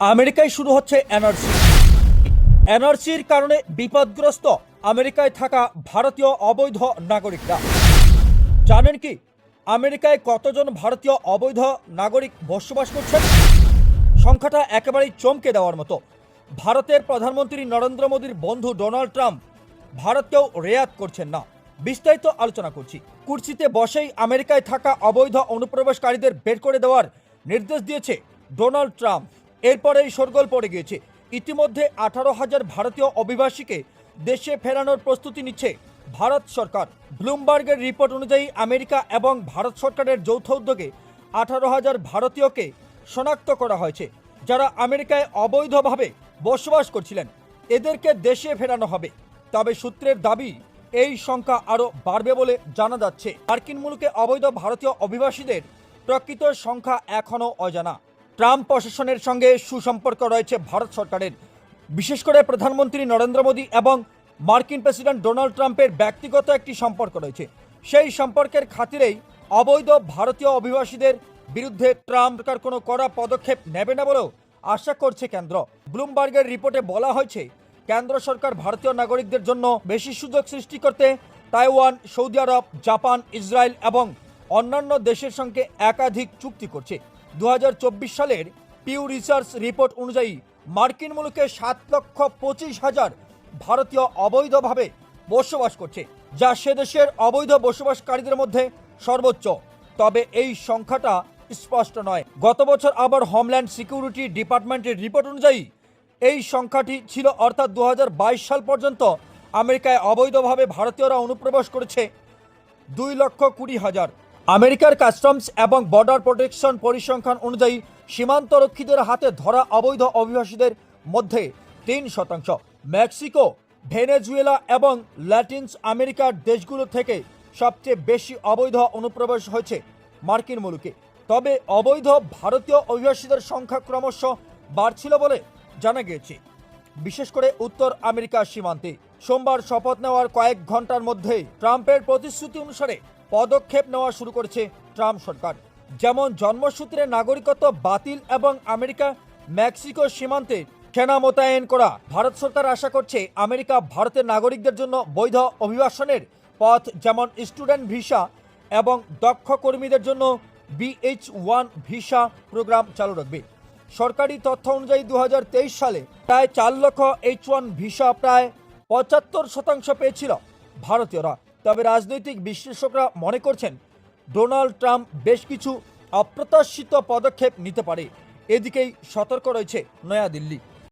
আমেরিকায় শুরু হচ্ছে এনআরসি। এনআরসির কারণে বিপদগ্রস্ত আমেরিকায় থাকা ভারতীয় অবৈধ নাগরিকরা। জানেন কি, আমেরিকায় কতজন ভারতীয় অবৈধ নাগরিক বসবাস করছেন? সংখ্যাটা একেবারেই চমকে দেওয়ার মতো। ভারতের প্রধানমন্ত্রী নরেন্দ্র মোদীর বন্ধু ডোনাল্ড ট্রাম্প ভারতকেও রেয়াত করছেন না। বিস্তারিত আলোচনা করছি। কুর্সিতে বসেই আমেরিকায় থাকা অবৈধ অনুপ্রবেশকারীদের বের করে দেওয়ার নির্দেশ দিয়েছে ডোনাল্ড ট্রাম্প। এরপরেই শোরগোল পড়ে গিয়েছে। ইতিমধ্যে আঠারো হাজার ভারতীয় অভিবাসীকে দেশে ফেরানোর প্রস্তুতি নিচ্ছে ভারত সরকার। ব্লুমবার্গের রিপোর্ট অনুযায়ী আমেরিকা এবং ভারত সরকারের যৌথ উদ্যোগে আঠারো হাজার ভারতীয়কে শনাক্ত করা হয়েছে, যারা আমেরিকায় অবৈধভাবে বসবাস করছিলেন। এদেরকে দেশে ফেরানো হবে। তবে সূত্রের দাবি, এই সংখ্যা আরও বাড়বে বলে জানা যাচ্ছে। মার্কিন মুলুকে অবৈধ ভারতীয় অভিবাসীদের প্রকৃত সংখ্যা এখনও অজানা। ট্রাম্প প্রশাসনের সঙ্গে সুসম্পর্ক রয়েছে ভারত সরকারের। বিশেষ করে প্রধানমন্ত্রী নরেন্দ্র মোদী এবং মার্কিন প্রেসিডেন্ট ডোনাল্ড ট্রাম্পের ব্যক্তিগত একটি সম্পর্ক রয়েছে। সেই সম্পর্কের খাতিরেই অবৈধ ভারতীয় অভিবাসীদের বিরুদ্ধে ট্রাম্প সরকার কোনো কড়া পদক্ষেপ নেবে না বলেও আশা করছে কেন্দ্র। ব্লুমবার্গের রিপোর্টে বলা হয়েছে, কেন্দ্র সরকার ভারতীয় নাগরিকদের জন্য বেশি সুযোগ সৃষ্টি করতে Taiwan, Saudi Arab, Japan, Israel এবং অন্যান্য দেশের সঙ্গে একাধিক চুক্তি করছে। দু হাজার চব্বিশ সালের পিউ রিসার্চ রিপোর্ট অনুযায়ী মার্কিন মুলুকে সাত লক্ষ পঁচিশ হাজার ভারতীয় অবৈধভাবে বসবাস করছে, যা সে দেশের অবৈধ বসবাসকারীদের মধ্যে সর্বোচ্চ। তবে এই সংখ্যাটা স্পষ্ট নয়। গত বছর আবার হোমল্যান্ড সিকিউরিটি ডিপার্টমেন্টের রিপোর্ট অনুযায়ী এই সংখ্যাটি ছিল অর্থাৎ দু হাজার বাইশ সাল পর্যন্ত আমেরিকায় অবৈধভাবে ভারতীয়রা অনুপ্রবেশ করেছে দুই লক্ষ কুড়ি হাজার। আমেরিকার কাস্টমস এবং বর্ডার প্রোটেকশন পরিসংখ্যান অনুযায়ী, সীমান্তরক্ষীদের হাতে ধরা অবৈধ অভিবাসীদের মধ্যে তিন শতাংশ। মেক্সিকো, ভেনেজুয়েলা এবং ল্যাটিনস আমেরিকার দেশগুলো থেকে সবচেয়ে বেশি অবৈধ অনুপ্রবেশ হয়েছে মার্কিন মুলুকে। তবে অবৈধ ভারতীয় অভিবাসীদের সংখ্যা ক্রমশ বাড়ছিল বলে জানা গিয়েছে। বিশেষ করে উত্তর আমেরিকার সীমান্তে। সোমবার শপথ নেওয়ার কয়েক ঘণ্টার মধ্যে ট্রাম্পের প্রতিশ্রুতি অনুসারে পদক্ষেপ নেওয়া শুরু করেছে ট্রাম্প সরকার। যেমন জন্মসূত্রে নাগরিকত্ব বাতিল এবং আমেরিকা মেক্সিকো সীমান্তে সেনা মোতায়েন করা, ভারত সরকার আশা করছে আমেরিকা ভারতের নাগরিকদের জন্য বৈধ অভিবাসনের পথ, যেমন স্টুডেন্ট ভিসা এবং দক্ষ কর্মীদের জন্য বিএইচ ওয়ান ভিসা প্রোগ্রাম চালু রাখবে। সরকারি তথ্য অনুযায়ী দু হাজার তেইশ সালে প্রায় চার লক্ষ এইচ ওয়ান ভিসা প্রায় পঁচাত্তর শতাংশ পেয়েছিল ভারতীয়রা। তবে রাজনৈতিক বিশ্লেষকরা মনে করছেন, ডোনাল্ড ট্রাম্প বেশ কিছু অপ্রত্যাশিত পদক্ষেপ নিতে পারে। এদিকেই সতর্ক রয়েছে নয়াদিল্লি।